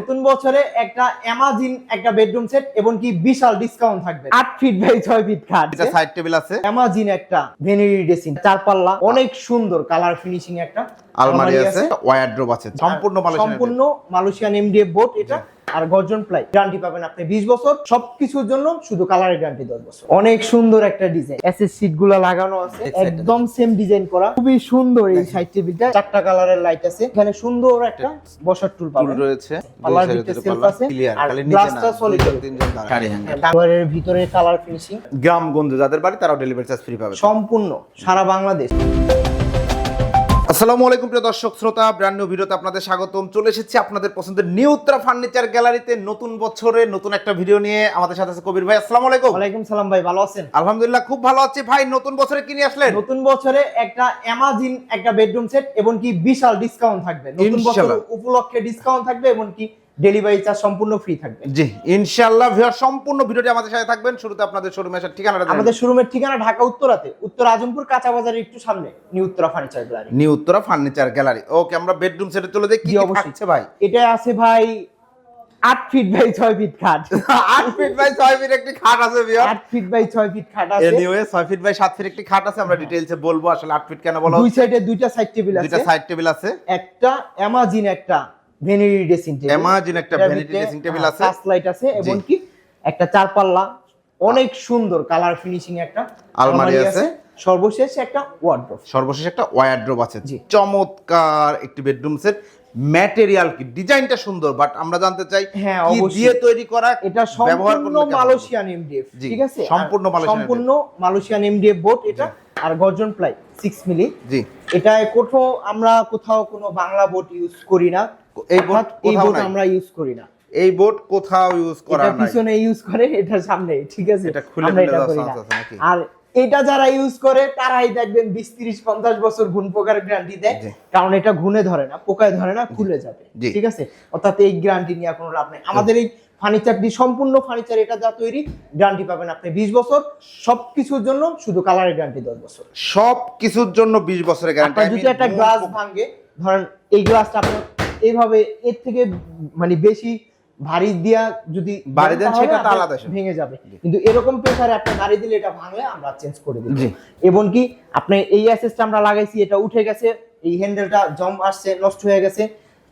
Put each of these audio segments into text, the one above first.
নতুন বছরে একটা অ্যামাজিন একটা বেডরুম সেট এবং কি বিশাল ডিসকাউন্ট থাকবে। আট ফিট বাই ছয় ফিট খাট এটা সাইড টেবিল আছে। অ্যামাজিন একটা ভেনিরি ড্রেসিং চার পাল্লা অনেক সুন্দর কালার ফিনিশিং একটা আলমারি আছে ওয়ারড্রোব আছে। সম্পূর্ণ সম্পূর্ণ মালয়েশিয়ান এমডিএফ বোর্ড এটা আর গর্জন প্লাই। গ্যারান্টি পাবেন আপনি 20 বছর সবকিছুর জন্য শুধু কালারের গ্যারান্টি 10 বছর। অনেক সুন্দর একটা ডিজাইন এসএস সিটগুলো লাগানো আছে। একদম সেম ডিজাইন করা। খুবই সুন্দর এই সাইড টেবিলটা চারটা কালারের লাইট আছে। এখানে সুন্দর একটা বসার টুল টুল পাবেন। রয়েছে। পাল্লার ভিতরে সেলফ আছে। ক্লিয়ার আর খালি নিচে গ্লাসটা সলিড তিনজন দাঁড়ায়। ভিতরে কালার ফিনিশিং গ্রামগঞ্জে যাদের বাড়ি তারাও ডেলিভারি চার্জ ফ্রি পাবে। সম্পূর্ণ সারা বাংলাদেশ। আসসালামু আলাইকুম প্রিয় দর্শক শ্রোতা ব্র্যান্ড নিউ ভিডিওতে আপনাদের স্বাগতম। চলে এসেছি আপনাদের পছন্দের নিউ উত্তরা ফার্নিচার গ্যালারিতে নতুন বছরে নতুন একটা ভিডিও নিয়ে। আমাদের সাথে আছে কবির ভাই আসসালামু আলাইকুম। ওয়ালাইকুম সালাম ভাই ভালো আছেন? আলহামদুলিল্লাহ খুব ভালো আছি। ভাই নতুন বছরে কি নিয়ে আসলেন? নতুন বছরে একটা অ্যামাজিন একটা বেডরুম সেট এবং কি বিশাল ডিসকাউন্ট থাকবে। নতুন বছর উপলক্ষে ডিসকাউন্ট থাকবে এবং কি ডেলিভারি চার্জ সম্পূর্ণ ফ্রি থাকবে। জি ইনশাআল্লাহ ভিউয়ার সম্পূর্ণ ভিডিওটি আমাদের সাথে থাকবেন। শুরুতে আপনাদের শোরুমে আসার ঠিকানাটা আমাদের শোরুমের ঠিকানা ঢাকা উত্তরাতে। উত্তর আজমপুর কাঁচা বাজারের একটু সামনে new Uttara furniture gallery new Uttara furniture gallery okay আমরা বেডরুম সেটে চলে যাই। কি থাকছে ভাই? এটা আছে ভাই আট ফিট বাই ছয় ফিট খাট। আট ফিট বাই ছয় ফিট একটি খাট আছে আট ফিট বাই ছয় ফিট খাট আছে। এনিওয়ে ছয় ফিট বাই সাত ফিট একটি খাট আছে। আমরা ডিটেইলসে বলব আসলে আট ফিট কেন বলা দুই সাইডে দুইটা সাইড টেবিল আছে। দুইটা সাইড টেবিল আছে। একটা অ্যামাজিন একটা ভেনিরি ড্রেসিং টেবিল ইমাজিন একটা ভ্যানিটি ড্রেসিং টেবিল আছে। ফাস্ট লাইট আছে এবং কি একটা চার পাল্লা অনেক সুন্দর কালার ফিনিশিং একটা আলমারি আছে। সর্বশেষ একটা ওয়ার্ড্রোব সর্বশেষ একটা ওয়ারড্রোব আছে। চমৎকার একটি বেডরুম সেট ম্যাটেরিয়াল কি? ডিজাইনটা সুন্দর বাট আমরা জানতে চাই হ্যাঁ, কি দিয়ে তৈরি করা এটা সম্পূর্ণ? মালয়েশিয়ান এমডিএফ ঠিক আছে? সম্পূর্ণ মালয়েশিয়ান সম্পূর্ণ মালয়েশিয়ান এমডিএফ বোর্ড এটা আর গর্জন প্লাই 6 মিলি জি। এটা কোথাও আমরা কোথাও কোনো বাংলা বোর্ড ইউজ করি না। এই বোর্ড এই কোথাও বোর্ড আমরা ইউজ করি না। এই বোর্ড কোথাও ইউজ করা এটা পিছনে ইউজ করে এটা সামনে ঠিক আছে? এটা খুলে আমরা ফেলে এটা করি না। আছে নাকি? আর এটা যারা ইউজ করে তারাই দেখবেন বিশ তিরিশ পঞ্চাশ বছর ঘুণ পোকার গ্যারান্টি দেয়। কারণ এটা ঘুনে ধরে না পোকায় ধরে না খুলে যাবে। ঠিক আছে? অর্থাৎ এই গ্যারান্টি নিয়ে কোনো লাভ নেই। আমাদের এই ফার্নিচারটি সম্পূর্ণ ফার্নিচার এটা যা তৈরি গ্যারান্টি পাবেন আপনি বিশ বছর। সব কিছুর জন্য শুধু কালারের গ্যারান্টি দশ বছর। সব কিছুর জন্য 20 বছরের গ্যারান্টি যদি একটা গ্লাস ভাঙে ধরেন এই গ্লাসটা আপনার এইভাবে এর থেকে মানে বেশি ভারী দিয়া যদি ভারী দেন সেটা তো আলাদা। ভেঙে যাবে কিন্তু এরকম প্রেসারে আপনি গাড়ি দিলে এটা ভাঙলে আমরা চেঞ্জ করে দিই জি। এবং কি আপনি এই অ্যাসেসটা আমরা লাগাইছি এটা উঠে গেছে এই হ্যান্ডেলটা জম আসছে নষ্ট হয়ে গেছে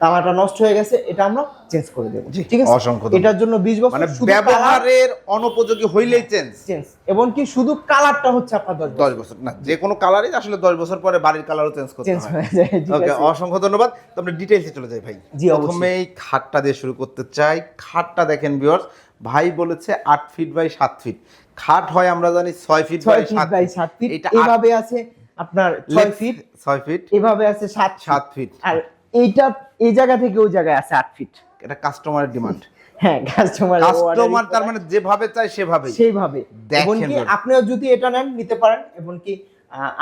তামাটা নষ্ট হয়ে গেছে এটা আমরা চেঞ্জ করে দেবো। ঠিক আছে? অসংখ্য এটার জন্য 20 বছর মানে ব্যবহারের অনুপযোগী হইলেই চেঞ্জ চেঞ্জ এবং কি শুধু কালারটা হচ্ছে আপনার 10 দশ বছর না যে কোনো কালারই আসলে দশ বছর পরে বাড়ির কালারও চেঞ্জ করতে চেঞ্জ হয়। যায় ওকে অসংখ্য ধন্যবাদ। তো আমরা ডিটেইলসে চলে যাই ভাই। জি। প্রথমেই খাটটা দিয়ে শুরু করতে চাই। খাটটা দেখেন ভিউয়ার্স ভাই বলেছে আট ফিট বাই সাত ফিট খাট হয় আমরা জানি ছয় ফিট ছয় বাই ফিট বাই সাত ফিট এটা এভাবে আছে আপনার ছয় ফিট ছয় ফিট এভাবে আছে সাত সাত ফিট আর এইটা এই জায়গা থেকে ওই জায়গায় আছে আট ফিট এটা কাস্টমারের ডিমান্ড হ্যাঁ কাস্টমার কাস্টমার তার মানে যেভাবে চাই সেভাবেই। সেইভাবে। দেখেন কি আপনিও যদি এটা নেন নিতে পারেন এবং কি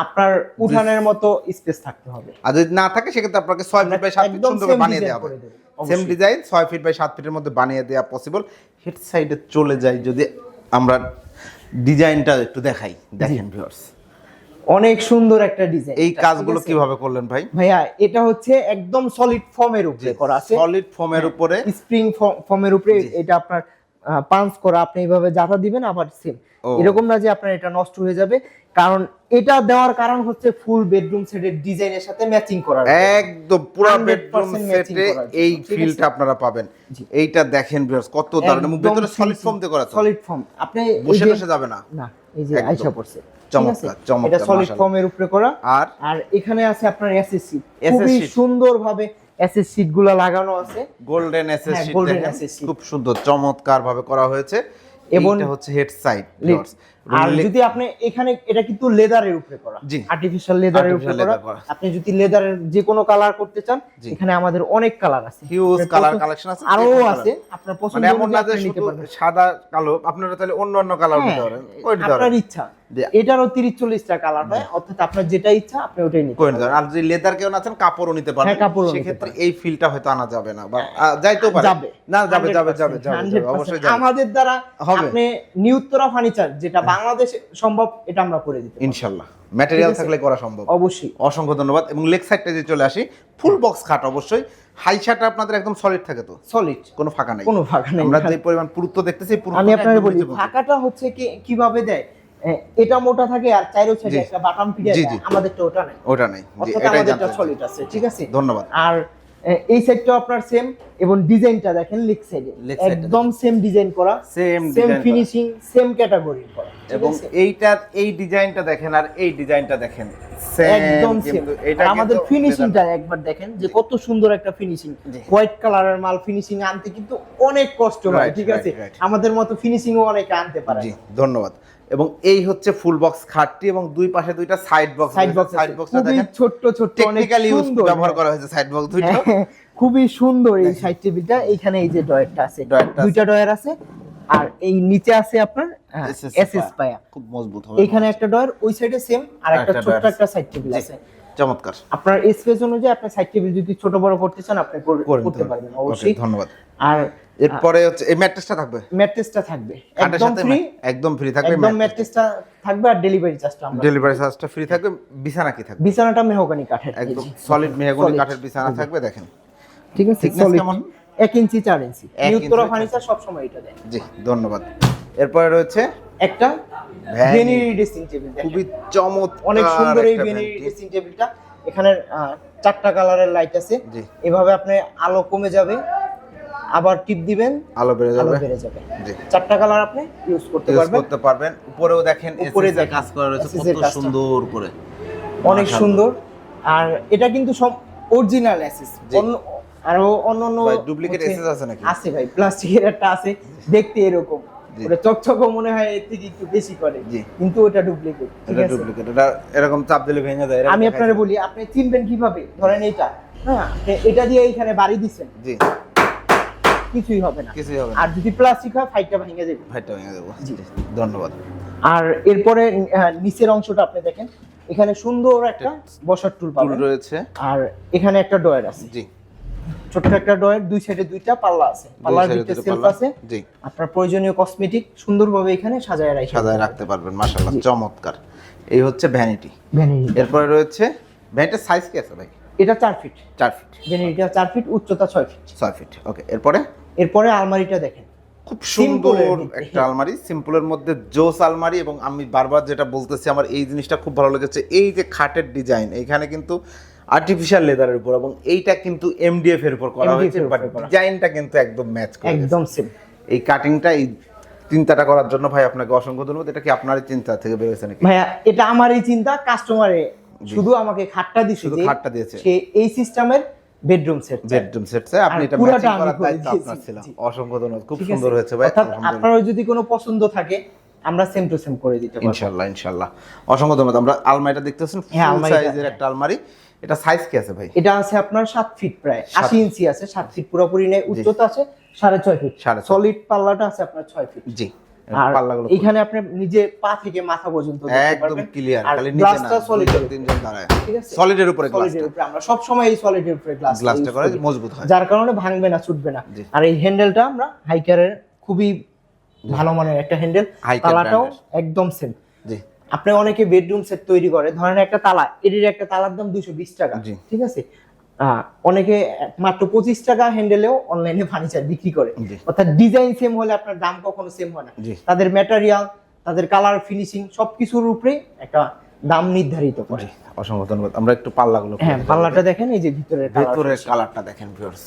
আপনার উঠানের মতো স্পেস থাকতে হবে। আর যদি না থাকে সেক্ষেত্রে আপনাকে ছয় ফিট বাই সাত ফিট সুন্দর বানিয়ে দেওয়া হবে। সেম ডিজাইন ছয় ফিট বাই সাত ফিটের মধ্যে বানিয়ে দেওয়া পসিবল হেড সাইডে চলে যাই যদি আমরা ডিজাইনটা একটু দেখাই। দেখেন ভিউয়ার্স অনেক সুন্দর একটা ডিজাইন এই কাজগুলো কীভাবে করলেন ভাই? ভাইয়া এটা হচ্ছে একদম সলিড ফর্মের উপরে করা আছে। সলিড ফোমের উপরে। স্প্রিং ফর্মের উপরে এটা আপনার পাঞ্চ করা আপনি এইভাবে জাতা দিবেন আবার সেম এরকম না যে আপনার এটা নষ্ট হয়ে যাবে কারণ এটা দেওয়ার কারণ হচ্ছে ফুল বেডরুম সেটের ডিজাইনের সাথে ম্যাচিং করার একদম পুরো 100% বেডরুম সেটে এই? ফিলটা আপনারা পাবেন। এইটা দেখেন ভিউয়ার্স কত দারুণ। ভেতরে সলিড ফোম দিয়ে করা সলিড ফর্ম আপনি বসে বসে যাবে না। না এই যে আইসা পড়ছে। চমৎকার, চমৎকার, এটা সলিড ফর্মের উপরে করা। আর? আর এখানে আছে আপনার এসএসসি খুবই। সুন্দরভাবে এসএস শীটগুলো লাগানো আছে। Golden SS sheet. খুব সুন্দর চমৎকার ভাবে করা হয়েছে। এবং হচ্ছে হেড সাইড আর যদি আপনি এখানে এটা কিন্তু লেদারের উপরে করা। আর্টিফিশিয়াল লেদারের উপরে করা। আপনি যদি লেদারের যে কোনো কালার করতে চান এখানে আমাদের অনেক কালার আছে। হিউজ কালার কালেকশন আছে আরও আছে। আপনার পছন্দ মানে এমন না যে শুধু সাদা কালো আপনারা তাহলে অন্য অন্য কালার হ্যাঁ, নিতে পারেন। আপনার ইচ্ছা এটারও তিরিশ চল্লিশটা কালার হয় অর্থাৎ আপনার যেটা ইচ্ছা আপনি ওটাই নিতে পারেন আর যদি লেদার কেউ না চান কাপড়ও নিতে পারেন হ্যাঁ, সেক্ষেত্রে এই ফিলটা হয়তো আনা যাবে না বা আ, যাইতেও পারে। যাবে। না যাবে যাবে যাবে যাবে, যাবে 100% অবশ্যই যাবে। আমাদের দ্বারা। আপনি নিউত্তরা ফার্নিচার যেটা বাংলাদেশে সম্ভব এটা আমরা করে দিতে পারি। ইনশাল্লাহ। ম্যাটেরিয়াল থাকলে করা সম্ভব। অবশ্যই। অসংখ্য ধন্যবাদ। এবং লেগ সাইডটা যে চলে আসি ফুল বক্স খাট অবশ্যই। হাই শার্ট আপনাদের একদম সলিড থাকে তো? সলিড কোনো ফাঁকা নাই। কোনো ফাঁকা নেই আমরা যে পরিমাণ পুরুত্ব দেখতেছি পুরুত্বটা আমি আপনাকে বলি ফাঁকাটা হচ্ছে কি কীভাবে দেয়? এটা মোটা থাকে আর চাইরো। সাইডে একটা বাটাম যায় জি। আমাদেরটা ওটা নেই। ওটা নেই। এটাই জানতে সলিড আছে ঠিক আছে? ধন্যবাদ। আর এই সাইডটাও আপনার সেম এবং ডিজাইনটা দেখেন লেগ সাইডে একদম সেম ডিজাইন করা same same finishing same category করা এবং আছে? এইটার এই ডিজাইনটা দেখেন আর এই ডিজাইনটা দেখেন। একদম সেম এটা আমাদের ফিনিশিংটা একবার দেখেন যে কত সুন্দর একটা ফিনিশিং। হোয়াইট কালারের মাল ফিনিশিং আনতে কিন্তু অনেক কষ্ট হয় ঠিক আছে? আমাদের মতো ফিনিশিংও অনেকে আনতে পারে ধন্যবাদ। এবং এই হচ্ছে ফুল বক্স খাটটি এবং দুই পাশে দুইটা side box side box side খুবই দেখেন ছোট্ট ছোট্ট অনেক ইউজ ব্যবহার করা হয়েছে সাইড বক্স হ্যাঁ, খুবই সুন্দর এই সাইড টেবিলটা এইখানে এই যে ডয়ারটা আছে। দুইটা ডয়ার আছে। আর এই নিচে আছে আপনার এসএস পায়া। খুব মজবুত হবে। এইখানে একটা ডয়ার ওই সাইডে সেম আর একটা ছোট্ট একটা সাইড টেবিল আছে। চমৎকার। আপনার স্পেস অনুযায়ী আপনার সাইড টেবিল যদি ছোট বড় করতে চান আপনি করে- করে করতে পারবেন। অবশ্যই। ধন্যবাদ। আর এরপরে হচ্ছে এই ম্যাট্রেসটা থাকবে? ম্যাট্রেসটা থাকবে। একদম ফ্রি একদম ফ্রি থাকবে একদম ম্যাট্রেসটা থাকবে আর ডেলিভারি চার্জটা আমরা ডেলিভারি চার্জটা ফ্রি থাকবে বিছানা কি থাকবে? বিছানাটা মেহগনি কাঠের। একদম সলিড মেহগনি কাঠের বিছানা থাকবে দেখেন। ঠিক আছে solid। কেমন? এক ইঞ্চি চার ইঞ্চি এক নিউত্তরা ফার্নিচার সবসময় এটা দেয়। জি ধন্যবাদ। এরপরে রয়েছে একটা। ভেনিরি ড্রেসিং টেবিল খুবই চমৎকার অনেক সুন্দর এই ভেনিরি। ড্রেসিং টেবিলটা এখানে চারটা কালারের লাইট আছে। এভাবে আপনি আলো কমে যাবে। আবার টিপ দিবেন আলো বেড়ে যাবে। বেড়ে যাবে। জি। চারটা কালার আপনি ইউজ করতে ইউজ পারবেন। করতে পারবেন। উপরেও দেখেন উপরে দেখেন, কাজ করা রয়েছে কত সুন্দর করে। অনেক সুন্দর। আর এটা কিন্তু সব অরিজিনাল অ্যাসেস আরও অন্য অন্য ডুপ্লিকেট এসএস আছে নাকি? আছে ভাই প্লাস্টিকের একটা আছে। দেখতে এরকম। ওটা চকচকও মনে হয় এর থেকে একটু বেশি করে। জি। কিন্তু ওটা ডুপ্লিকেট এটা ডুপ্লিকেট এটা এরকম চাপ দিলে ভেঙে যায় আমি। আপনারে বলি আপনি চিনবেন কীভাবে? ধরেন এটা। হ্যাঁ এটা দিয়ে এখানে বাড়ি দিচ্ছেন জি। কিছুই হবে না। কিছুই হবে আর যদি প্লাস্টিক হয় ফাইটটা ভেঙে যাবে। ভাইটা ভেঙে জি। ধন্যবাদ। আর এরপরে নিচের অংশটা আপনি দেখেন। এখানে সুন্দর একটা বসার টুল পাবেন। রয়েছে। আর এখানে একটা ডয়ার আছে। জি। ছোট্ট একটা ডয়ার দুই সাইডে দুইটা পাল্লা আছে। পাল্লার ভিতরে সেলফ পাল্লা। আছে। জি। আপনার প্রয়োজনীয় কসমেটিক সুন্দরভাবে এখানে সাজায় রাখা। সাজায় রাখতে পারবেন মাশাআল্লাহ চমৎকার। এই হচ্ছে ভ্যানিটি ভ্যানিটি এরপরে রয়েছে ভ্যানিটির সাইজ কি আছে ভাই? এটা চার ফিট চার ফিট ভ্যানিটিটা চার ফিট উচ্চতা ছয় ফিট ছয় ফিট ওকে এরপরে? এরপরে আলমারিটা দেখেন। খুব সুন্দর একটা আলমারি সিম্পলের মধ্যে জোস আলমারি এবং আমি বারবার যেটা বলতেছি আমার এই জিনিসটা খুব ভালো লেগেছে। এই যে খাটের ডিজাইন এখানে কিন্তু আর্টিফিশিয়াল লেদারের উপর এবং এইটা কিন্তু এমডিএফ এর উপর করা হয়েছে বাট ডিজাইনটা কিন্তু একদম ম্যাচ করে একদম সেম এই কাটিংটা এই চিন্তাটা করার জন্য ভাই আপনাকে অসংখ্য ধন্যবাদ। এটা কি আপনারই চিন্তা থেকে বেরোছে নাকি? ভাইয়া এটা আমারই চিন্তা কাস্টমারে শুধু আমাকে খাটটা দিছে শুধু খাটটা দিয়েছে। সে এই সিস্টেমের bedroom set bedroom set sir আপনি এটা পুরাটা ম্যাচিং আমি করে দিয়েছি, আপনার ছিল। অসংখ্য ধন্যবাদ। খুব সুন্দর হয়েছে ভাই। অর্থাৎ। আপনারও যদি কোনো পছন্দ থাকে আমরা সেম টু সেম করে দিতে পারব। ইনশাল্লাহ ইনশাল্লাহ। অসংখ্য ধন্যবাদ। আমরা আলমারিটা দেখতেছেন ফুল সাইজের হ্যাঁ। একটা আলমারি। এটা সাইজ কি আছে ভাই? এটা আছে আপনার সাত ফিট প্রায়। সাত- আশি ইঞ্চি আছে সাত ফিট পুরোপুরি নেই। উচ্চতা আছে সাড়ে ছয় ফিট সাড়ে সলিড পাল্লাটা আছে আপনার ছয় ফিট জি। আর এখানে আপনি নিজে পা থেকে মাথা পর্যন্ত একদম ক্লিয়ার খালি নিচে না সলিড তিনজন দাঁড়ায় ঠিক আছে? সলিডের উপরে সলিডের গ্লাসটা উপরে। আমরা সব সময় এই সলিডের উপরে গ্লাস গ্লাসটা করে। মজবুত হয়। যার কারণে ভাঙবে না ছুটবে না। আর এই হ্যান্ডেলটা আমরা হাইকারের খুবই ভালো মানের একটা হ্যান্ডেল তালাটাও একদম সেম জি। আপনি অনেকে বেডরুম সেট তৈরি করে। ধরেন একটা তালা এটির একটা তালার দাম দুশো বিশ টাকা। ঠিক আছে? অনেকে মাত্র পঁচিশ টাকা হ্যান্ডেলেও অনলাইনে ফার্নিচার বিক্রি করে। অর্থাৎ ডিজাইন সেম হলে আপনার দাম কখনো সেম হয় না। তাদের ম্যাটেরিয়াল তাদের কালার ফিনিশিং সবকিছুর উপরে একটা দাম নির্ধারিত করে। অসংখ্য ধন্যবাদ। আমরা একটু পাল্লাগুলো হ্যাঁ পাল্লাটা দেখেন এই যে ভিতরের colour। ভেতরের কালারটা দেখেন ভিউয়ার্স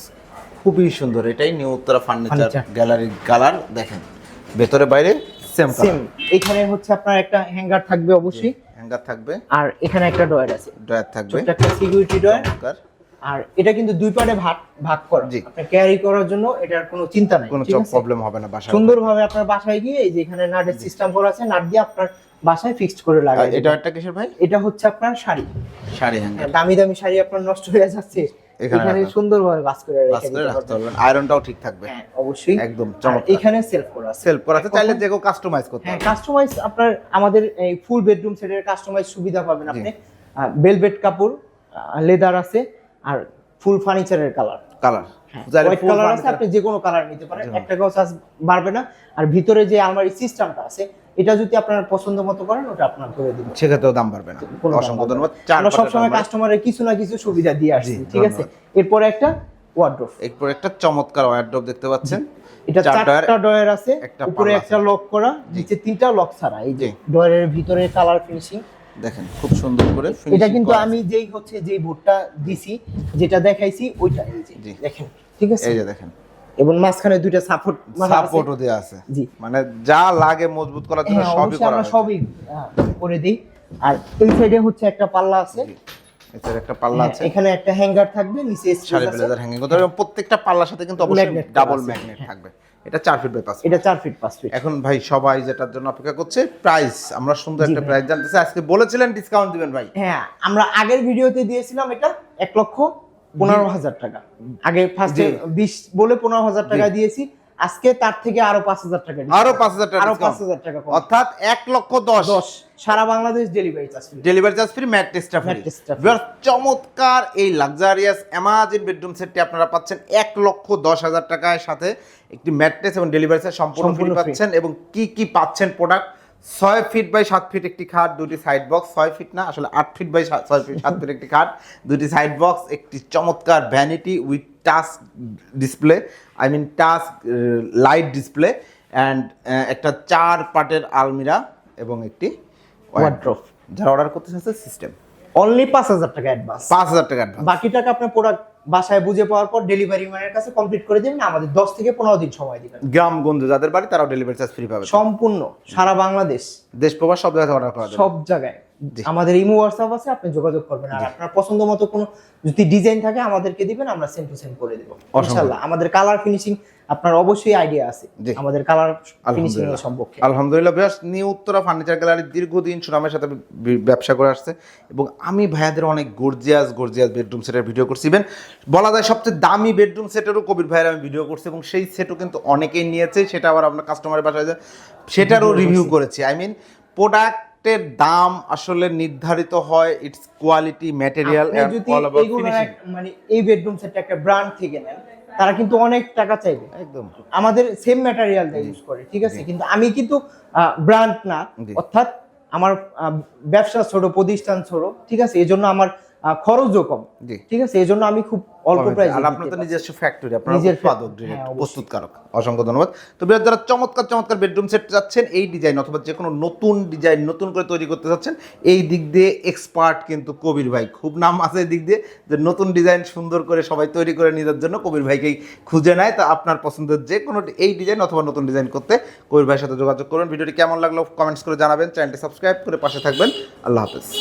খুবই সুন্দর এটাই নিউ উত্তরা ফার্নিচার গ্যালারির কালার দেখেন। ভেতরে বাইরে সেম সেম এখানে হচ্ছে আপনার একটা হ্যাঙ্গার থাকবে অবশ্যই। হ্যাঙ্গার থাকবে। আর এখানে একটা ডয়ার আছে। ড্রয়ার থাকবে। একটা সিকিউরিটি ডয়ার। আর এটা কিন্তু দুই পার্টে ভাগ ভাগ করা। জি। আপনি ক্যারি করার জন্য এটার কোনো চিন্তা নাই। কোনো প্রবলেম হবে না বাসায় সুন্দরভাবে আপনার বাসায় গিয়ে এই যে এখানে নাটের সিস্টেম করা আছে নাট দিয়ে আপনার বাসায় ফিক্সড করে লাগাই এটা একটা কিসের ভাই? এটা হচ্ছে আপনার শাড়ি। শাড়ি হ্যাঙ্গার দামি দামি শাড়ি আপনার নষ্ট হয়ে যাচ্ছে। এখানে সুন্দরভাবে বাস করে রাখতে পারবেন। আয়রনটাও ঠিক থাকবে। হ্যাঁ অবশ্যই। একদম চমৎকার। এখানে সেলফ করা আছে। সেলফ করা আছে। চাইলে যে কেউ কাস্টমাইজ করতে হ্যাঁ কাস্টমাইজ আপনার আমাদের এই ফুল বেডরুম সেটের কাস্টমাইজ সুবিধা পাবেন আপনি। বেলভেট কাপড় লেদার আছে। আর ফুল ফার্নিচারের কালার। কালার। হোয়াইট কালার আছে আপনি যে কোনো কালার নিতে পারেন একটা চার্জ বাড়বে না। আর ভিতরে যে আলমারি সিস্টেমটা আছে এটা যদি আপনার পছন্দ মতো করেন ওটা আপনার করে দিব সেক্ষেত্রেও দাম বাড়বে না। অসংখ্য ধন্যবাদ। আমরা সবসময় কাস্টমারের কিছু না কিছু সুবিধা দিয়ে আসছি ঠিক আছে? এরপরে একটা এরপর একটা চমৎকার ওয়ারড্রপ দেখতে পাচ্ছেন। এটা চারটা ডয়ার আছে উপরে একটা লক করা নিচে তিনটা লক ছাড়া এই যে। ডয়ারের ভিতরে কালার ফিনিশিং দেখেন খুব সুন্দর করে এটা কিন্তু আমি যেই হচ্ছে যেই বোর্ডটা দিছি যেটা দেখাইছি ওইটা এই যে দেখেন ঠিক আছে? এই যে দেখেন। এবং মাঝখানে দুইটা সাপোর্ট সাপোর্টও দেওয়া আছে। জি। মানে যা লাগে মজবুত করার জন্য হ্যাঁ সবই করা আমরা সবই হ্যাঁ, করে দিই। আর এই সাইডে হচ্ছে একটা পাল্লা আছে। এটার একটা পাল্লা হ্যাঁ, আছে। এখানে একটা হ্যাঙ্গার থাকবে নিচে আছে। ব্লেজার হ্যাঙ্গিং করতে প্রত্যেকটা পাল্লার সাথে কিন্তু অবশ্যই ডাবল। ম্যাগনেট থাকবে। এটা চার ফিট বাই পাঁচ এটা চার ফিট পাঁচ ফিট এখন ভাই সবাই যেটার জন্য অপেক্ষা করছে প্রাইস আমরা সুন্দর একটা প্রাইস জানতেছি। আজকে বলেছিলেন ডিসকাউন্ট দিবেন ভাই। হ্যাঁ আমরা আগের ভিডিওতে দিয়েছিলাম এটা এক লক্ষ পনেরো হাজার টাকা। আগে ফার্স্টে জি। বিশ বলে পনেরো হাজার টাকা দিয়েছি। আজকে তার থেকে আরও পাঁচ হাজার টাকা আরও পাঁচ হাজার টাকা আরও পাঁচ হাজার টাকা অর্থাৎ এক লক্ষ দশ। দশ। সারা Bangladesh delivery charge delivery charge free mat free. চমৎকার এই লাক্সারিয়াস অ্যামাজিন বেডরুম সেটটি আপনারা পাচ্ছেন এক লক্ষ দশ হাজার টাকার সাথে একটি ম্যাট্রেস এবং ডেলিভারি চার্জ সম্পূর্ণ ফ্রি পাচ্ছেন এবং কি কি পাচ্ছেন প্রোডাক্ট ছয় ফিট বাই সাত ফিট একটি খাট দুটি সাইড বক্স ছয় ফিট না আসলে আট ফিট বাই ছয় ফিট সাত ফিট একটি খাট দুটি সাইড বক্স একটি চমৎকার vanity with touch display I mean touch light display and একটা চার পার্টের আলমিরা এবং একটি Wardrobe। যারা অর্ডার করতে চাচ্ছে সিস্টেম অনলি পাঁচ হাজার টাকা অ্যাডভান্স পাঁচ হাজার টাকা advance। বাকি টাকা আপনার প্রোডাক্ট বাসায় বুঝে পাওয়ার পর ডেলিভারি ম্যানের কাছে কমপ্লিট করে দিবেন আমাদের দশ থেকে পনেরো দিন সময় দিবেন। গ্রামগঞ্জ যাদের বাড়ি তারাও ডেলিভারি চার্জ ফ্রি পাবে। সম্পূর্ণ সারা বাংলাদেশ। দেশ প্রবাস সব জায়গায় অর্ডার করা যাবে। সব জায়গায়। আমাদের ইমো হোয়াটসঅ্যাপ আছে আপনি যোগাযোগ করবেন। আর আপনার পছন্দ মতো কোনো যদি ডিজাইন থাকে আমাদেরকে দিবেন আমরা সেম টু সেম করে দেবো। ইনশাআল্লাহ আমাদের কালার ফিনিশিং আপনার অবশ্যই আইডিয়া আছে। আমাদের কালার ফিনিশিং এর সম্পর্কে। আলহামদুলিল্লাহ বেশ নিউ উত্তরা ফার্নিচার গ্যালারি দীর্ঘদিন সুনামের সাথে ব্যবসা করে আসছে। এবং আমি ভাইয়াদের অনেক গর্জিয়াস গর্জিয়াস বেডরুম সেটের ভিডিও করছি। ইভেন বলা যায় সবচেয়ে দামি বেডরুম সেটেরও কবির ভাইয়ের আমি ভিডিও করছি। এবং সেই সেটও কিন্তু অনেকেই নিয়েছে। সেটা আবার আপনার কাস্টমারের বাসায় যায় সেটারও রিভিউ করেছি। আই মিন প্রোডাক্টের দাম আসলে নির্ধারিত হয় ইটস কোয়ালিটি ম্যাটেরিয়াল মানে এই বেডরুম সেটটা একটা ব্র্যান্ড থেকে নেন তারা কিন্তু অনেক টাকা চাইবে। একদম। আমাদের সেম ম্যাটেরিয়াল ইউজ করে ঠিক আছে? কিন্তু আমি কিন্তু ব্র্যান্ড না অর্থাৎ আমার ব্যবসা ছোট প্রতিষ্ঠান ছোট ঠিক আছে? এজন্য আমার খরচও কম। ঠিক আছে? এই জন্য আমি খুব অল্প প্রাইসে আর আপনার তো নিজস্ব ফ্যাক্টরি আপনার উৎপাদক হ্যাঁ। প্রস্তুতকারক। অসংখ্য ধন্যবাদ। তো বিরাট যারা চমৎকার চমৎকার বেডরুম সেট চাচ্ছেন এই ডিজাইন অথবা যে কোনো নতুন ডিজাইন নতুন করে তৈরি করতে যাচ্ছেন এই দিক দিয়ে এক্সপার্ট কিন্তু কবির ভাই। খুব নাম আছে এই দিক দিয়ে যে নতুন ডিজাইন সুন্দর করে সবাই তৈরি করে নিজের জন্য কবির ভাইকেই খুঁজে নেয়। তা আপনার পছন্দের যে কোনো এই ডিজাইন অথবা নতুন ডিজাইন করতে কবির ভাইয়ের সাথে যোগাযোগ করুন। ভিডিওটি কেমন লাগল কমেন্টস করে জানাবেন। চ্যানেলটি সাবস্ক্রাইব করে পাশে থাকবেন। আল্লাহ হাফেজ।